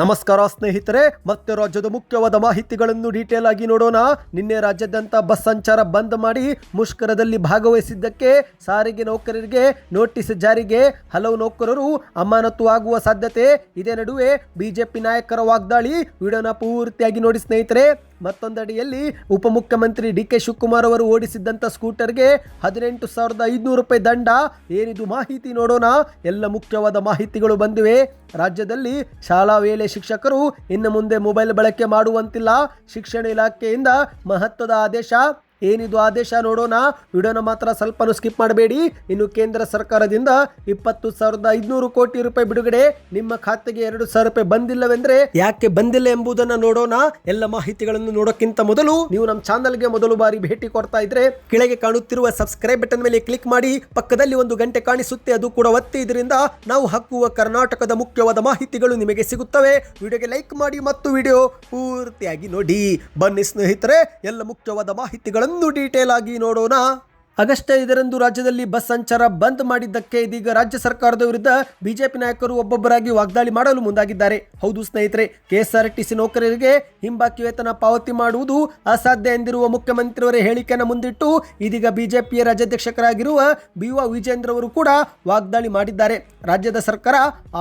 ನಮಸ್ಕಾರ ಸ್ನೇಹಿತರೆ, ಮತ್ತೆ ರಾಜ್ಯದ ಮುಖ್ಯವಾದ ಮಾಹಿತಿಗಳನ್ನು ಡೀಟೇಲ್ ಆಗಿ ನೋಡೋಣ. ನಿನ್ನೆ ರಾಜ್ಯಾದ್ಯಂತ ಬಸ್ ಸಂಚಾರ ಬಂದ್ ಮಾಡಿ ಮುಷ್ಕರದಲ್ಲಿ ಭಾಗವಹಿಸಿದ್ದಕ್ಕೆ ಸಾರಿಗೆ ನೌಕರರಿಗೆ ನೋಟಿಸ್ ಜಾರಿಗೆ. ಹಲವು ನೌಕರರು ಅಮಾನತು ಆಗುವ ಸಾಧ್ಯತೆ ಇದೇ ನಡುವೆ ಬಿಜೆಪಿ ನಾಯಕರ ವಾಗ್ದಾಳಿ. ವಿಡಿಯೋನ ಪೂರ್ತಿಯಾಗಿ ನೋಡಿ ಸ್ನೇಹಿತರೆ. ಮತ್ತೊಂದಡಿಯಲ್ಲಿ ಉಪಮುಖ್ಯಮಂತ್ರಿ ಡಿ ಕೆ ಶಿವಕುಮಾರ್ ಅವರು ಓಡಿಸಿದ್ದಂಥ ಸ್ಕೂಟರ್ಗೆ ಹದಿನೆಂಟು ಸಾವಿರದ ಐದುನೂರು ರೂಪಾಯಿ ದಂಡ. ಏನಿದು ಮಾಹಿತಿ ನೋಡೋಣ. ಎಲ್ಲ ಮುಖ್ಯವಾದ ಮಾಹಿತಿಗಳು ಬಂದಿವೆ. ರಾಜ್ಯದಲ್ಲಿ ಶಾಲಾ ವೇಳೆ ಶಿಕ್ಷಕರು ಇನ್ನು ಮುಂದೆ ಮೊಬೈಲ್ ಬಳಕೆ ಮಾಡುವಂತಿಲ್ಲ. ಶಿಕ್ಷಣ ಇಲಾಖೆಯಿಂದ ಮಹತ್ವದ ಆದೇಶ ಏನಿದು ಆದೇಶ ನೋಡೋಣ. ವಿಡಿಯೋನ ಮಾತ್ರ ಸ್ವಲ್ಪನೂ ಸ್ಕಿಪ್ ಮಾಡಬೇಡಿ. ಇನ್ನು ಕೇಂದ್ರ ಸರ್ಕಾರದಿಂದ ಇಪ್ಪತ್ತು ಸಾವಿರದ ಐದುನೂರು ಕೋಟಿ ರೂಪಾಯಿ ಬಿಡುಗಡೆ. ನಿಮ್ಮ ಖಾತೆಗೆ ಎರಡು ಸಾವಿರ ರೂಪಾಯಿ ಬಂದಿಲ್ಲವೆಂದ್ರೆ ಯಾಕೆ ಬಂದಿಲ್ಲ ಎಂಬುದನ್ನ ನೋಡೋಣ. ಎಲ್ಲ ಮಾಹಿತಿಗಳನ್ನು ನೋಡೋಕ್ಕಿಂತ ಮೊದಲು ನೀವು ನಮ್ಮ ಚಾನಲ್ಗೆ ಮೊದಲು ಬಾರಿ ಭೇಟಿ ಕೊಡ್ತಾ ಇದ್ರೆ ಕೆಳಗೆ ಕಾಣುತ್ತಿರುವ ಸಬ್ಸ್ಕ್ರೈಬ್ ಬಟನ್ ಮೇಲೆ ಕ್ಲಿಕ್ ಮಾಡಿ. ಪಕ್ಕದಲ್ಲಿ ಒಂದು ಗಂಟೆ ಕಾಣಿಸುತ್ತೆ, ಅದು ಕೂಡ ಒತ್ತಿ. ಇದರಿಂದ ನಾವು ಹಾಕುವ ಕರ್ನಾಟಕದ ಮುಖ್ಯವಾದ ಮಾಹಿತಿಗಳು ನಿಮಗೆ ಸಿಗುತ್ತವೆ. ವಿಡಿಯೋಗೆ ಲೈಕ್ ಮಾಡಿ ಮತ್ತು ವಿಡಿಯೋ ಪೂರ್ತಿಯಾಗಿ ನೋಡಿ. ಬನ್ನಿ ಸ್ನೇಹಿತರೆ, ಎಲ್ಲ ಮುಖ್ಯವಾದ ಮಾಹಿತಿಗಳನ್ನು ಡೀಟೇಲ್ ಆಗಿ ನೋಡೋಣ. ಆಗಸ್ಟ್ ಇದರಂದು ರಾಜ್ಯದಲ್ಲಿ ಬಸ್ ಸಂಚಾರ ಬಂದ್ ಮಾಡಿದ್ದಕ್ಕೆ ಇದೀಗ ರಾಜ್ಯ ಸರ್ಕಾರದ ವಿರುದ್ಧ ಬಿಜೆಪಿ ನಾಯಕರು ಒಬ್ಬೊಬ್ಬರಾಗಿ ವಾಗ್ದಾಳಿ ಮಾಡಲು ಮುಂದಾಗಿದ್ದಾರೆ. ಹೌದು ಸ್ನೇಹಿತರೆ, ಕೆಎಸ್ಆರ್ಟಿಸಿ ನೌಕರರಿಗೆ ಹಿಂಬಾಕಿ ವೇತನ ಪಾವತಿ ಮಾಡುವುದು ಅಸಾಧ್ಯ ಎಂದಿರುವ ಮುಖ್ಯಮಂತ್ರಿಯವರ ಹೇಳಿಕೆಯನ್ನು ಮುಂದಿಟ್ಟು ಇದೀಗ ಬಿಜೆಪಿಯ ರಾಜ್ಯಾಧ್ಯಕ್ಷರಾಗಿರುವ ಬಿ ವಾ ವಿಜೇಂದ್ರ ಅವರು ಕೂಡ ವಾಗ್ದಾಳಿ ಮಾಡಿದ್ದಾರೆ. ರಾಜ್ಯದ ಸರ್ಕಾರ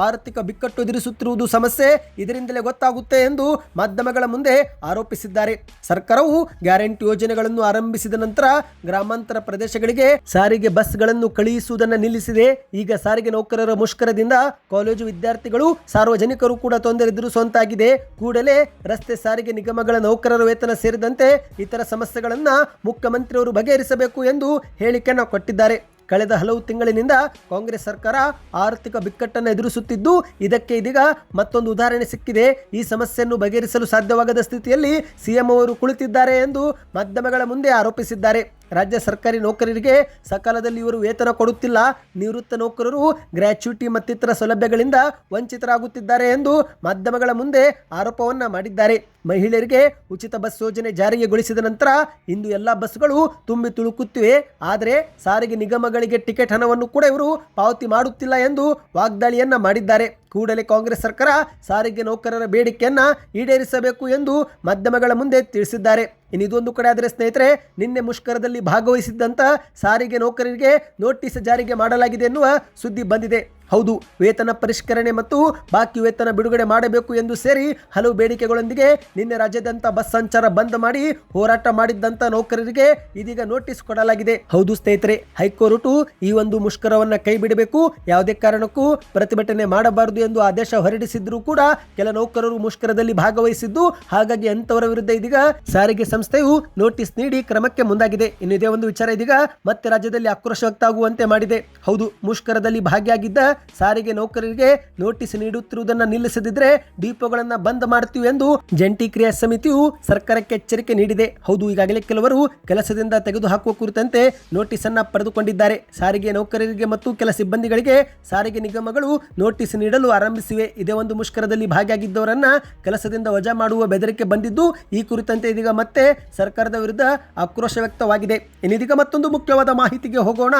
ಆರ್ಥಿಕ ಬಿಕ್ಕಟ್ಟು ಎದುರಿಸುತ್ತಿರುವುದು ಸಮಸ್ಯೆ, ಇದರಿಂದಲೇ ಗೊತ್ತಾಗುತ್ತೆ ಎಂದು ಮಾಧ್ಯಮಗಳ ಮುಂದೆ ಆರೋಪಿಸಿದ್ದಾರೆ. ಸರ್ಕಾರವು ಗ್ಯಾರಂಟಿ ಯೋಜನೆಗಳನ್ನು ಆರಂಭಿಸಿದ ನಂತರ ಗ್ರಾಮಾಂತರ ಪ್ರದೇಶಗಳಿಗೆ ಸಾರಿಗೆ ಬಸ್ಗಳನ್ನು ಕಳುಹಿಸುವುದನ್ನು ನಿಲ್ಲಿಸಿದೆ. ಈಗ ಸಾರಿಗೆ ನೌಕರರ ಮುಷ್ಕರದಿಂದ ಕಾಲೇಜು ವಿದ್ಯಾರ್ಥಿಗಳು, ಸಾರ್ವಜನಿಕರು ಕೂಡ ತೊಂದರೆ ಎದುರಿಸುವಂತಾಗಿದೆ. ಕೂಡಲೇ ರಸ್ತೆ ಸಾರಿಗೆ ನಿಗಮಗಳ ನೌಕರರ ವೇತನ ಸೇರಿದಂತೆ ಇತರ ಸಮಸ್ಯೆಗಳನ್ನು ಮುಖ್ಯಮಂತ್ರಿಯವರು ಬಗೆಹರಿಸಬೇಕು ಎಂದು ಹೇಳಿಕೆಯನ್ನು ಕೊಟ್ಟಿದ್ದಾರೆ. ಕಳೆದ ಹಲವು ತಿಂಗಳಿನಿಂದ ಕಾಂಗ್ರೆಸ್ ಸರ್ಕಾರ ಆರ್ಥಿಕ ಬಿಕ್ಕಟ್ಟನ್ನು ಎದುರಿಸುತ್ತಿದ್ದು, ಇದಕ್ಕೆ ಇದೀಗ ಮತ್ತೊಂದು ಉದಾಹರಣೆ ಸಿಕ್ಕಿದೆ. ಈ ಸಮಸ್ಯೆಯನ್ನು ಬಗೆಹರಿಸಲು ಸಾಧ್ಯವಾಗದ ಸ್ಥಿತಿಯಲ್ಲಿ ಸಿಎಂ ಅವರು ಕುಳಿತಿದ್ದಾರೆ ಎಂದು ಮಾಧ್ಯಮಗಳ ಮುಂದೆ ಆರೋಪಿಸಿದ್ದಾರೆ. ರಾಜ್ಯ ಸರ್ಕಾರಿ ನೌಕರರಿಗೆ ಸಕಾಲದಲ್ಲಿ ಇವರು ವೇತನ ಕೊಡುತ್ತಿಲ್ಲ. ನಿವೃತ್ತ ನೌಕರರು ಗ್ರ್ಯಾಚ್ಯುಟಿ ಮತ್ತಿತರ ಸೌಲಭ್ಯಗಳಿಂದ ವಂಚಿತರಾಗುತ್ತಿದ್ದಾರೆ ಎಂದು ಮಾಧ್ಯಮಗಳ ಮುಂದೆ ಆರೋಪವನ್ನು ಮಾಡಿದ್ದಾರೆ. ಮಹಿಳೆಯರಿಗೆ ಉಚಿತ ಬಸ್ ಯೋಜನೆ ಜಾರಿಗೆಗೊಳಿಸಿದ ನಂತರ ಇಂದು ಎಲ್ಲ ಬಸ್ಗಳು ತುಂಬಿ ತುಳುಕುತ್ತಿವೆ. ಆದರೆ ಸಾರಿಗೆ ನಿಗಮಗಳಿಗೆ ಟಿಕೆಟ್ ಹಣವನ್ನು ಕೂಡ ಇವರು ಪಾವತಿ ಮಾಡುತ್ತಿಲ್ಲ ಎಂದು ವಾಗ್ದಾಳಿಯನ್ನ ಮಾಡಿದ್ದಾರೆ. ಕೂಡಲೇ ಕಾಂಗ್ರೆಸ್ ಸರ್ಕಾರ ಸಾರಿಗೆ ನೌಕರರ ಬೇಡಿಕೆಯನ್ನು ಈಡೇರಿಸಬೇಕು ಎಂದು ಮಾಧ್ಯಮಗಳ ಮುಂದೆ ತಿಳಿಸಿದ್ದಾರೆ. ಇನ್ನು ಇದೊಂದು ಕಡೆ ಆದರೆ ಸ್ನೇಹಿತರೆ, ನಿನ್ನೆ ಮುಷ್ಕರದಲ್ಲಿ ಭಾಗವಹಿಸಿದ್ದಂಥ ಸಾರಿಗೆ ನೌಕರರಿಗೆ ನೋಟಿಸ್ ಜಾರಿಗೆ ಮಾಡಲಾಗಿದೆ ಎನ್ನುವ ಸುದ್ದಿ ಬಂದಿದೆ. ಹೌದು, ವೇತನ ಪರಿಷ್ಕರಣೆ ಮತ್ತು ಬಾಕಿ ವೇತನ ಬಿಡುಗಡೆ ಮಾಡಬೇಕು ಎಂದು ಸೇರಿ ಹಲವು ಬೇಡಿಕೆಗಳೊಂದಿಗೆ ನಿನ್ನೆ ರಾಜ್ಯಾದ್ಯಂತ ಬಸ್ ಸಂಚಾರ ಬಂದ್ ಮಾಡಿ ಹೋರಾಟ ಮಾಡಿದ್ದಂತ ನೌಕರರಿಗೆ ಇದೀಗ ನೋಟಿಸ್ ಕೊಡಲಾಗಿದೆ. ಹೌದು ಸ್ನೇಹಿತರೆ, ಹೈಕೋರ್ಟ್ ಈ ಒಂದು ಮುಷ್ಕರವನ್ನ ಕೈ ಬಿಡಬೇಕು ಯಾವುದೇ ಕಾರಣಕ್ಕೂ ಪ್ರತಿಭಟನೆ ಮಾಡಬಾರದು ಎಂದು ಆದೇಶ ಹೊರಡಿಸಿದ್ರು ಕೂಡ ಕೆಲ ನೌಕರರು ಮುಷ್ಕರದಲ್ಲಿ ಭಾಗವಹಿಸಿದ್ದು, ಹಾಗಾಗಿ ಅಂತವರ ವಿರುದ್ಧ ಇದೀಗ ಸಾರಿಗೆ ಸಂಸ್ಥೆಯು ನೋಟಿಸ್ ನೀಡಿ ಕ್ರಮಕ್ಕೆ ಮುಂದಾಗಿದೆ. ಇನ್ನು ಇದೇ ಒಂದು ವಿಚಾರ ಇದೀಗ ಮತ್ತೆ ರಾಜ್ಯದಲ್ಲಿ ಆಕ್ರೋಶ ವ್ಯಕ್ತವಾಗುವಂತೆ ಮಾಡಿದೆ. ಹೌದು, ಮುಷ್ಕರದಲ್ಲಿ ಭಾಗಿಯಾಗಿದ್ದ ಸಾರಿಗೆ ನೌಕರರಿಗೆ ನೋಟಿಸ್ ನೀಡುತ್ತಿರುವುದನ್ನು ನಿಲ್ಲಿಸದಿದ್ರೆ ಡಿಪೋಗಳನ್ನ ಬಂದ್ ಮಾಡ್ತೀವಿ ಎಂದು ಜಂಟಿ ಕ್ರಿಯಾ ಸಮಿತಿಯು ಸರ್ಕಾರಕ್ಕೆ ಎಚ್ಚರಿಕೆ ನೀಡಿದೆ. ಹೌದು, ಈಗಾಗಲೇ ಕೆಲವರು ಕೆಲಸದಿಂದ ತೆಗೆದುಹಾಕುವ ಕುರಿತಂತೆ ನೋಟಿಸ್ ಅನ್ನು ಪಡೆದುಕೊಂಡಿದ್ದಾರೆ. ಸಾರಿಗೆ ನೌಕರರಿಗೆ ಮತ್ತು ಕೆಲ ಸಿಬ್ಬಂದಿಗಳಿಗೆ ಸಾರಿಗೆ ನಿಗಮಗಳು ನೋಟಿಸ್ ನೀಡಲು ಆರಂಭಿಸಿವೆ. ಇದೇ ಒಂದು ಮುಷ್ಕರದಲ್ಲಿ ಭಾಗಿಯಾಗಿದ್ದವರನ್ನ ಕೆಲಸದಿಂದ ವಜಾ ಮಾಡುವ ಬೆದರಿಕೆ ಬಂದಿದ್ದು, ಈ ಕುರಿತಂತೆ ಇದೀಗ ಮತ್ತೆ ಸರ್ಕಾರದ ವಿರುದ್ಧ ಆಕ್ರೋಶ ವ್ಯಕ್ತವಾಗಿದೆ. ಇನ್ನಿದೀಗ ಮತ್ತೊಂದು ಮುಖ್ಯವಾದ ಮಾಹಿತಿಗೆ ಹೋಗೋಣ.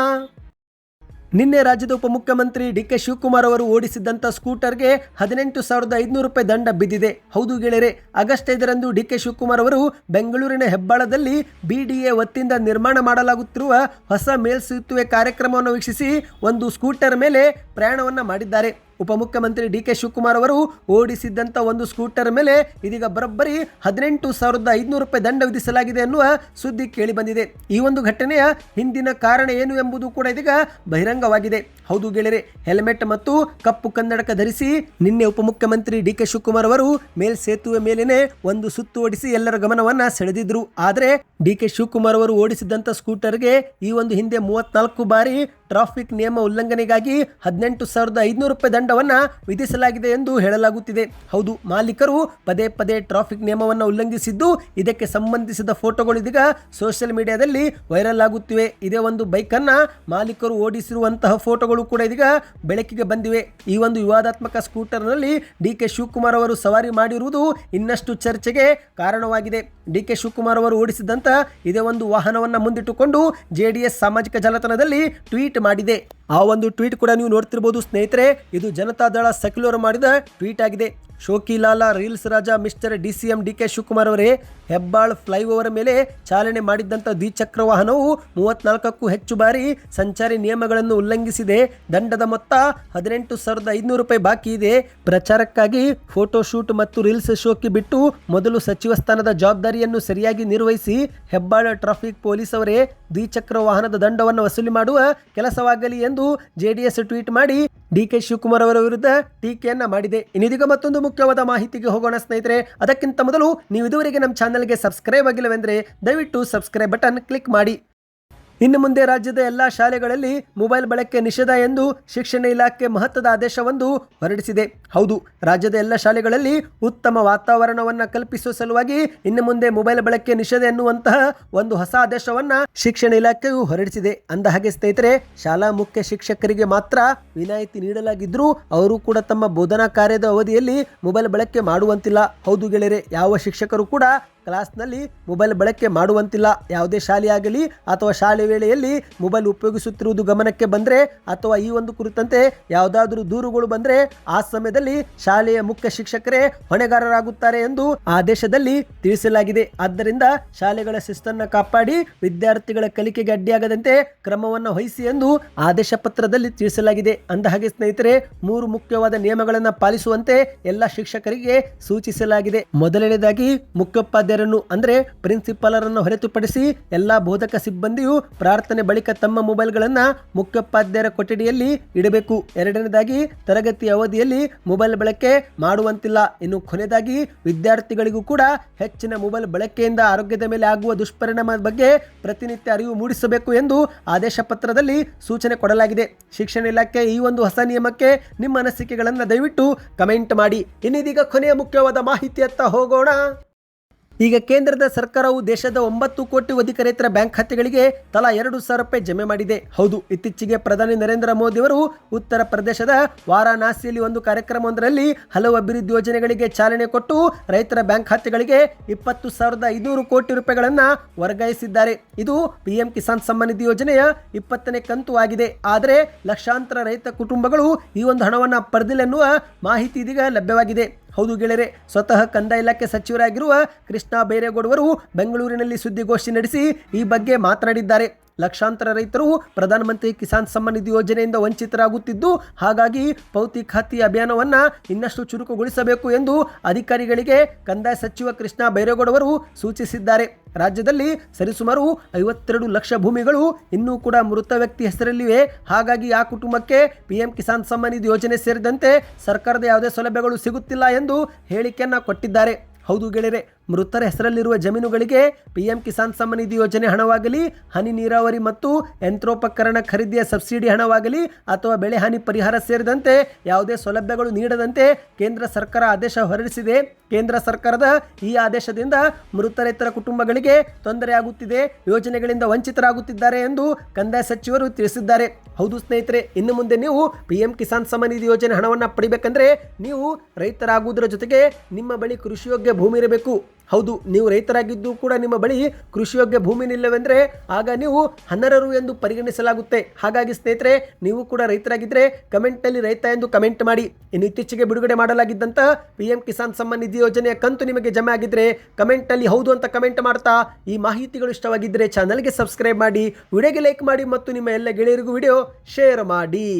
ನಿನ್ನೆ ರಾಜ್ಯದ ಉಪಮುಖ್ಯಮಂತ್ರಿ ಡಿ ಕೆ ಶಿವಕುಮಾರ್ ಅವರು ಓಡಿಸಿದ್ದಂಥ ಸ್ಕೂಟರ್ಗೆ ಹದಿನೆಂಟು ಸಾವಿರದ ಐದುನೂರು ರೂಪಾಯಿ ದಂಡ ಬಿದ್ದಿದೆ. ಹೌದು ಗೆಳೆಯರೆ, ಆಗಸ್ಟ್ ಐದರಂದು ಡಿ ಕೆ ಶಿವಕುಮಾರ್ ಅವರು ಬೆಂಗಳೂರಿನ ಹೆಬ್ಬಾಳದಲ್ಲಿ ಬಿಡಿಎ ವತಿಯಿಂದ ನಿರ್ಮಾಣ ಮಾಡಲಾಗುತ್ತಿರುವ ಹೊಸ ಮೇಲ್ಸೇತುವೆ ಕಾರ್ಯಕ್ರಮವನ್ನು ವೀಕ್ಷಿಸಿ ಒಂದು ಸ್ಕೂಟರ್ ಮೇಲೆ ಪ್ರಯಾಣವನ್ನು ಮಾಡಿದ್ದಾರೆ. ಉಪಮುಖ್ಯಮಂತ್ರಿ ಡಿ ಕೆ ಶಿವಕುಮಾರ್ ಅವರು ಓಡಿಸಿದ್ದಂಥ ಒಂದು ಸ್ಕೂಟರ್ ಮೇಲೆ ಇದೀಗ ಬರೋಬ್ಬರಿ ಹದಿನೆಂಟು ಸಾವಿರದ ಐದುನೂರು ರೂಪಾಯಿ ದಂಡ ವಿಧಿಸಲಾಗಿದೆ ಎನ್ನುವ ಸುದ್ದಿ ಕೇಳಿಬಂದಿದೆ ಈ ಒಂದು ಘಟನೆಯ ಹಿಂದಿನ ಕಾರಣ ಏನು ಎಂಬುದು ಕೂಡ ಇದೀಗ ಬಹಿರಂಗವಾಗಿದೆ. ಹೌದು ಗೆಳೆಯರೆ, ಹೆಲ್ಮೆಟ್ ಮತ್ತು ಕಪ್ಪು ಕನ್ನಡಕ ಧರಿಸಿ ನಿನ್ನೆ ಉಪಮುಖ್ಯಮಂತ್ರಿ ಡಿ ಕೆ ಶಿವಕುಮಾರ್ ಅವರು ಮೇಲ್ ಸೇತುವೆ ಮೇಲೇನೆ ಒಂದು ಸುತ್ತು ಓಡಿಸಿ ಎಲ್ಲರ ಗಮನವನ್ನ ಸೆಳೆದಿದ್ರು. ಆದರೆ ಡಿ ಕೆ ಶಿವಕುಮಾರ್ ಅವರು ಓಡಿಸಿದಂಥ ಸ್ಕೂಟರ್ಗೆ ಈ ಒಂದು ಹಿಂದೆ ಮೂವತ್ನಾಲ್ಕು ಬಾರಿ ಟ್ರಾಫಿಕ್ ನಿಯಮ ಉಲ್ಲಂಘನೆಗಾಗಿ ಹದಿನೆಂಟು ಸಾವಿರದ ಐದುನೂರು ರೂಪಾಯಿ ದಂಡವನ್ನ ವಿಧಿಸಲಾಗಿದೆ ಎಂದು ಹೇಳಲಾಗುತ್ತಿದೆ. ಹೌದು, ಮಾಲೀಕರು ಪದೇ ಪದೇ ಟ್ರಾಫಿಕ್ ನಿಯಮವನ್ನು ಉಲ್ಲಂಘಿಸಿದ್ದು ಇದಕ್ಕೆ ಸಂಬಂಧಿಸಿದ ಫೋಟೋಗಳು ಇದೀಗ ಸೋಷಿಯಲ್ ಮೀಡಿಯಾದಲ್ಲಿ ವೈರಲ್ ಆಗುತ್ತಿವೆ. ಇದೇ ಒಂದು ಬೈಕನ್ನು ಮಾಲೀಕರು ಓಡಿಸಿರುವಂತಹ ಫೋಟೋಗಳು ಕೂಡ ಇದೀಗ ಬೆಳಕಿಗೆ ಬಂದಿವೆ. ಈ ಒಂದು ವಿವಾದಾತ್ಮಕ ಸ್ಕೂಟರ್ನಲ್ಲಿ ಡಿ ಕೆ ಶಿವಕುಮಾರ್ ಅವರು ಸವಾರಿ ಮಾಡಿರುವುದು ಇನ್ನಷ್ಟು ಚರ್ಚೆಗೆ ಕಾರಣವಾಗಿದೆ. ಡಿ ಕೆ ಶಿವಕುಮಾರ್ ಅವರು ಓಡಿಸಿದಂತ ಇದೇ ಒಂದು ವಾಹನವನ್ನು ಮುಂದಿಟ್ಟುಕೊಂಡು ಜೆಡಿಎಸ್ ಸಾಮಾಜಿಕ ಜಾಲತಾಣದಲ್ಲಿ ಟ್ವೀಟ್ ಮಾಡಿದೆ. ಆ ಒಂದು ಟ್ವೀಟ್ ಕೂಡ ನೀವು ನೋಡ್ತಿರ್ಬೋದು, ಸ್ನೇಹಿತರೆ. ಇದು ಜನತಾದಳ ಸೆಕ್ಯುಲರ್ ಮಾಡಿದ ಟ್ವೀಟ್ ಆಗಿದೆ. ಶೋಕಿ ಲಾಲಾ, ರೀಲ್ಸ್ ರಾಜ, mister D C M D K Shivakumar ಅವರೇ ಹೆಬ್ಬಾಳ್ ಫ್ಲೈಓವರ್ ಮೇಲೆ ಚಾಲನೆ ಮಾಡಿದ್ದಂಥ ದ್ವಿಚಕ್ರ ವಾಹನವು ಮೂವತ್ನಾಲ್ಕಕ್ಕೂ ಹೆಚ್ಚು ಬಾರಿ ಸಂಚಾರಿ ನಿಯಮಗಳನ್ನು ಉಲ್ಲಂಘಿಸಿದೆ. ದಂಡದ ಮೊತ್ತ ಹದಿನೆಂಟು ಸಾವಿರದ ಐದುನೂರು ರೂಪಾಯಿ ಬಾಕಿ ಇದೆ. ಪ್ರಚಾರಕ್ಕಾಗಿ ಫೋಟೋ ಶೂಟ್ ಮತ್ತು ರೀಲ್ಸ್ ಶೋಕಿ ಬಿಟ್ಟು ಮೊದಲು ಸಚಿವ ಸ್ಥಾನದ ಜವಾಬ್ದಾರಿಯನ್ನು ಸರಿಯಾಗಿ ನಿರ್ವಹಿಸಿ ಹೆಬ್ಬಾಳ ಟ್ರಾಫಿಕ್ ಪೊಲೀಸ್ ಅವರೇ ದ್ವಿಚಕ್ರ ವಾಹನದ ದಂಡವನ್ನು ವಸೂಲಿ ಮಾಡುವ ಕೆಲಸವಾಗಲಿ ಎಂದು ಜೆಡಿಎಸ್ ಟ್ವೀಟ್ ಮಾಡಿ ಡಿ ಕೆ ಶಿವಕುಮಾರ್ ಅವರ ವಿರುದ್ಧ ಟೀಕೆಯನ್ನ ಮಾಡಿದೆ. ಇನ್ನಿದೀಗ ಮತ್ತೊಂದು ಮುಖ್ಯವಾದ ಮಾಹಿತಿಗೆ ಹೋಗೋಣ ಸ್ನೇಹಿತರೆ, ಅದಕ್ಕಿಂತ ಮೊದಲು ನೀವು ಇದುವರೆಗೆ ನಮ್ಮ ಚಾನಲ್ಗೆ ಸಬ್ಸ್ಕ್ರೈಬ್ ಆಗಿಲ್ಲವೆಂದರೆ ದಯವಿಟ್ಟು ಸಬ್ಸ್ಕ್ರೈಬ್ ಬಟನ್ ಕ್ಲಿಕ್ ಮಾಡಿ. ಇನ್ನು ಮುಂದೆ ರಾಜ್ಯದ ಎಲ್ಲ ಶಾಲೆಗಳಲ್ಲಿ ಮೊಬೈಲ್ ಬಳಕೆ ನಿಷೇಧ ಎಂದು ಶಿಕ್ಷಣ ಇಲಾಖೆ ಮಹತ್ವದ ಆದೇಶವೊಂದು ಹೊರಡಿಸಿದೆ. ಹೌದು, ರಾಜ್ಯದ ಎಲ್ಲ ಶಾಲೆಗಳಲ್ಲಿ ಉತ್ತಮ ವಾತಾವರಣವನ್ನು ಕಲ್ಪಿಸುವ ಸಲುವಾಗಿ ಇನ್ನು ಮುಂದೆ ಮೊಬೈಲ್ ಬಳಕೆ ನಿಷೇಧ ಎನ್ನುವಂತಹ ಒಂದು ಹೊಸ ಆದೇಶವನ್ನ ಶಿಕ್ಷಣ ಇಲಾಖೆಯು ಹೊರಡಿಸಿದೆ. ಅಂದ ಹಾಗೆ ಸ್ನೇಹಿತರೆ, ಶಾಲಾ ಮುಖ್ಯ ಶಿಕ್ಷಕರಿಗೆ ಮಾತ್ರ ವಿನಾಯಿತಿ ನೀಡಲಾಗಿದ್ರು ಅವರು ಕೂಡ ತಮ್ಮ ಬೋಧನಾ ಕಾರ್ಯದ ಅವಧಿಯಲ್ಲಿ ಮೊಬೈಲ್ ಬಳಕೆ ಮಾಡುವಂತಿಲ್ಲ. ಹೌದು ಗೆಳೆಯರೆ, ಯಾವ ಶಿಕ್ಷಕರು ಕೂಡ ಕ್ಲಾಸ್ನಲ್ಲಿ ಮೊಬೈಲ್ ಬಳಕೆ ಮಾಡುವಂತಿಲ್ಲ. ಯಾವುದೇ ಶಾಲೆಯಾಗಲಿ ಅಥವಾ ಶಾಲೆ ವೇಳೆಯಲ್ಲಿ ಮೊಬೈಲ್ ಉಪಯೋಗಿಸುತ್ತಿರುವುದು ಗಮನಕ್ಕೆ ಬಂದರೆ ಅಥವಾ ಈ ಒಂದು ಕುರಿತಂತೆ ಯಾವುದಾದರೂ ದೂರುಗಳು ಬಂದರೆ ಆ ಸಮಯದಲ್ಲಿ ಶಾಲೆಯ ಮುಖ್ಯ ಶಿಕ್ಷಕರೇ ಹೊಣೆಗಾರರಾಗುತ್ತಾರೆ ಎಂದು ಆದೇಶದಲ್ಲಿ ತಿಳಿಸಲಾಗಿದೆ. ಆದ್ದರಿಂದ ಶಾಲೆಗಳ ಶಿಸ್ತನ್ನು ಕಾಪಾಡಿ ವಿದ್ಯಾರ್ಥಿಗಳ ಕಲಿಕೆಗೆ ಅಡ್ಡಿಯಾಗದಂತೆ ಕ್ರಮವನ್ನು ವಹಿಸಿ ಎಂದು ಆದೇಶ ಪತ್ರದಲ್ಲಿ ತಿಳಿಸಲಾಗಿದೆ. ಅಂದಹಾಗೆ ಸ್ನೇಹಿತರೆ, ಮೂರು ಮುಖ್ಯವಾದ ನಿಯಮಗಳನ್ನು ಪಾಲಿಸುವಂತೆ ಎಲ್ಲ ಶಿಕ್ಷಕರಿಗೆ ಸೂಚಿಸಲಾಗಿದೆ. ಮೊದಲನೇದಾಗಿ ಮುಖ್ಯೋಪಾಧ್ಯಾಯರನ್ನು ಅಂದ್ರೆ ಪ್ರಿನ್ಸಿಪಾಲರನ್ನು ಹೊರತುಪಡಿಸಿ ಎಲ್ಲಾ ಬೋಧಕ ಸಿಬ್ಬಂದಿಯು ಪ್ರಾರ್ಥನೆ ಬಳಿಕ ತಮ್ಮ ಮೊಬೈಲ್ಗಳನ್ನು ಮುಖ್ಯೋಪಾಧ್ಯಾಯರ ಕೊಠಡಿಯಲ್ಲಿ ಇಡಬೇಕು. ಎರಡನೇದಾಗಿ, ತರಗತಿ ಅವಧಿಯಲ್ಲಿ ಮೊಬೈಲ್ ಬಳಕೆ ಮಾಡುವಂತಿಲ್ಲ. ಇನ್ನು ಕೊನೆಯದಾಗಿ, ವಿದ್ಯಾರ್ಥಿಗಳಿಗೂ ಕೂಡ ಹೆಚ್ಚಿನ ಮೊಬೈಲ್ ಬಳಕೆಯಿಂದ ಆರೋಗ್ಯದ ಮೇಲೆ ಆಗುವ ದುಷ್ಪರಿಣಾಮದ ಬಗ್ಗೆ ಪ್ರತಿನಿತ್ಯ ಅರಿವು ಮೂಡಿಸಬೇಕು ಎಂದು ಆದೇಶ ಪತ್ರದಲ್ಲಿ ಸೂಚನೆ ಕೊಡಲಾಗಿದೆ. ಶಿಕ್ಷಣ ಇಲಾಖೆ ಈ ಒಂದು ಹೊಸ ನಿಯಮಕ್ಕೆ ನಿಮ್ಮ ಅನಿಸಿಕೆಗಳನ್ನು ದಯವಿಟ್ಟು ಕಮೆಂಟ್ ಮಾಡಿ. ಇನ್ನಿದೀಗ ಕೊನೆಯ ಮುಖ್ಯವಾದ ಮಾಹಿತಿಯತ್ತ ಹೋಗೋಣ. ಈಗ ಕೇಂದ್ರದ ಸರ್ಕಾರವು ದೇಶದ ಒಂಬತ್ತು ಕೋಟಿ ಅಧಿಕ ರೈತರ ಬ್ಯಾಂಕ್ ಖಾತೆಗಳಿಗೆ ತಲಾ ಎರಡು ಸಾವಿರ ರೂಪಾಯಿ ಜಮೆ ಮಾಡಿದೆ. ಹೌದು, ಇತ್ತೀಚೆಗೆ ಪ್ರಧಾನಿ ನರೇಂದ್ರ ಮೋದಿ ಅವರು ಉತ್ತರ ಪ್ರದೇಶದ ವಾರಾಣಸಿಯಲ್ಲಿ ಒಂದು ಕಾರ್ಯಕ್ರಮವೊಂದರಲ್ಲಿ ಹಲವು ಅಭಿವೃದ್ಧಿ ಯೋಜನೆಗಳಿಗೆ ಚಾಲನೆ ಕೊಟ್ಟು ರೈತರ ಬ್ಯಾಂಕ್ ಖಾತೆಗಳಿಗೆ ಇಪ್ಪತ್ತು ಸಾವಿರದ ಐನೂರು ಕೋಟಿ ರೂಪಾಯಿಗಳನ್ನು ವರ್ಗಾಯಿಸಿದ್ದಾರೆ. ಇದು ಪಿಎಂ ಕಿಸಾನ್ ಸಮ್ಮಾನ್ ನಿಧಿ ಯೋಜನೆಯ ಇಪ್ಪತ್ತನೇ ಕಂತು ಆಗಿದೆ. ಆದರೆ ಲಕ್ಷಾಂತರ ರೈತ ಕುಟುಂಬಗಳು ಈ ಒಂದು ಹಣವನ್ನು ಪಡೆದಿಲ್ಲ ಎನ್ನುವ ಮಾಹಿತಿ ಇದೀಗ ಲಭ್ಯವಾಗಿದೆ. ಹೌದು ಗೆಳೆಯರೆ ಸ್ವತಃ ಕಂದಾಯ ಇಲಾಖೆ ಸಚಿವರಾಗಿರುವ ಕೃಷ್ಣ ಬೈರೇಗೌಡವರು ಬೆಂಗಳೂರಿನಲ್ಲಿ ಸುದ್ದಿಗೋಷ್ಠಿ ನಡೆಸಿ ಈ ಬಗ್ಗೆ ಮಾತನಾಡಿದ್ದಾರೆ. ಲಕ್ಷಾಂತರ ರೈತರು ಪ್ರಧಾನಮಂತ್ರಿ ಕಿಸಾನ್ ಸಮ್ಮಾನ್ ನಿಧಿ ಯೋಜನೆಯಿಂದ ವಂಚಿತರಾಗುತ್ತಿದ್ದು, ಹಾಗಾಗಿ ಪೌತಿ ಖಾತಿ ಅಭಿಯಾನವನ್ನು ಇನ್ನಷ್ಟು ಚುರುಕುಗೊಳಿಸಬೇಕು ಎಂದು ಅಧಿಕಾರಿಗಳಿಗೆ ಕಂದಾಯ ಸಚಿವ ಕೃಷ್ಣ ಬೈರೇಗೌಡವರು ಸೂಚಿಸಿದ್ದಾರೆ. ರಾಜ್ಯದಲ್ಲಿ ಸರಿಸುಮಾರು ಐವತ್ತೆರಡು ಲಕ್ಷ ಭೂಮಿಗಳು ಇನ್ನೂ ಕೂಡ ಮೃತ ವ್ಯಕ್ತಿ ಹೆಸರಲ್ಲಿವೆ. ಹಾಗಾಗಿ ಆ ಕುಟುಂಬಕ್ಕೆ ಪಿಎಂ ಕಿಸಾನ್ ಸಮ್ಮಾನ್ ನಿಧಿ ಯೋಜನೆ ಸೇರಿದಂತೆ ಸರ್ಕಾರದ ಯಾವುದೇ ಸೌಲಭ್ಯಗಳು ಸಿಗುತ್ತಿಲ್ಲ ಎಂದು ಹೇಳಿಕೆಯನ್ನು ಕೊಟ್ಟಿದ್ದಾರೆ. ಹೌದು ಗೆಳೆಯರೆ ಮೃತರ ಹೆಸರಲ್ಲಿರುವ ಜಮೀನುಗಳಿಗೆ ಪಿಎಂ ಕಿಸಾನ್ ಸಮ್ಮಾನ್ ನಿಧಿ ಯೋಜನೆ ಹಣವಾಗಲಿ, ಹನಿ ನೀರಾವರಿ ಮತ್ತು ಯಂತ್ರೋಪಕರಣ ಖರೀದಿಯ ಸಬ್ಸಿಡಿ ಹಣವಾಗಲಿ ಅಥವಾ ಬೆಳೆ ಹಾನಿ ಪರಿಹಾರ ಸೇರಿದಂತೆ ಯಾವುದೇ ಸೌಲಭ್ಯಗಳು ನೀಡದಂತೆ ಕೇಂದ್ರ ಸರ್ಕಾರ ಆದೇಶ ಹೊರಡಿಸಿದೆ. ಕೇಂದ್ರ ಸರ್ಕಾರದ ಈ ಆದೇಶದಿಂದ ಮೃತ ರೈತರ ಕುಟುಂಬಗಳಿಗೆ ತೊಂದರೆಯಾಗುತ್ತಿದೆ. ಯೋಜನೆಗಳಿಂದ ವಂಚಿತರಾಗುತ್ತಿದ್ದಾರೆ ಎಂದು ಕಂದಾಯ ಸಚಿವರು ತಿಳಿಸಿದ್ದಾರೆ. ಹೌದು ಸ್ನೇಹಿತರೆ, ಇನ್ನು ಮುಂದೆ ನೀವು ಪಿಎಂ ಕಿಸಾನ್ ಸಮ್ಮಾನ್ ನಿಧಿ ಯೋಜನೆ ಹಣವನ್ನು ಪಡಿಬೇಕಂದ್ರೆ ನೀವು ರೈತರಾಗುವುದರ ಜೊತೆಗೆ ನಿಮ್ಮ ಬಳಿ ಕೃಷಿಯೋಗ್ಯ ಭೂಮಿ ಇರಬೇಕು. ಹೌದು, ನೀವು ರೈತರಾಗಿದ್ದು ಕೂಡ ನಿಮ್ಮ ಬಳಿ ಕೃಷಿಯೋಗ್ಯ ಭೂಮಿ ನಿಲ್ಲವೆಂದರೆ ಆಗ ನೀವು ಹನ್ನರರು ಎಂದು ಪರಿಗಣಿಸಲಾಗುತ್ತೆ. ಹಾಗಾಗಿ ಸ್ನೇಹಿತರೆ, ನೀವು ಕೂಡ ರೈತರಾಗಿದ್ದರೆ ಕಮೆಂಟ್ನಲ್ಲಿ ರೈತ ಎಂದು ಕಮೆಂಟ್ ಮಾಡಿ. ಇನ್ನು ಇತ್ತೀಚೆಗೆ ಬಿಡುಗಡೆ ಮಾಡಲಾಗಿದ್ದಂಥ ಪಿ ಎಂ ಕಿಸಾನ್ ಸಮ್ಮಾನ್ ನಿಧಿ ಯೋಜನೆಯ ಕಂತು ನಿಮಗೆ ಜಮೆ ಆಗಿದ್ದರೆ ಕಮೆಂಟಲ್ಲಿ ಹೌದು ಅಂತ ಕಮೆಂಟ್ ಮಾಡ್ತಾ ಈ ಮಾಹಿತಿಗಳು ಇಷ್ಟವಾಗಿದ್ದರೆ ಚಾನಲ್ಗೆ ಸಬ್ಸ್ಕ್ರೈಬ್ ಮಾಡಿ, ವಿಡಿಯೋಗೆ ಲೈಕ್ ಮಾಡಿ ಮತ್ತು ನಿಮ್ಮ ಎಲ್ಲ ಗೆಳೆಯರಿಗೂ ವಿಡಿಯೋ ಶೇರ್ ಮಾಡಿ.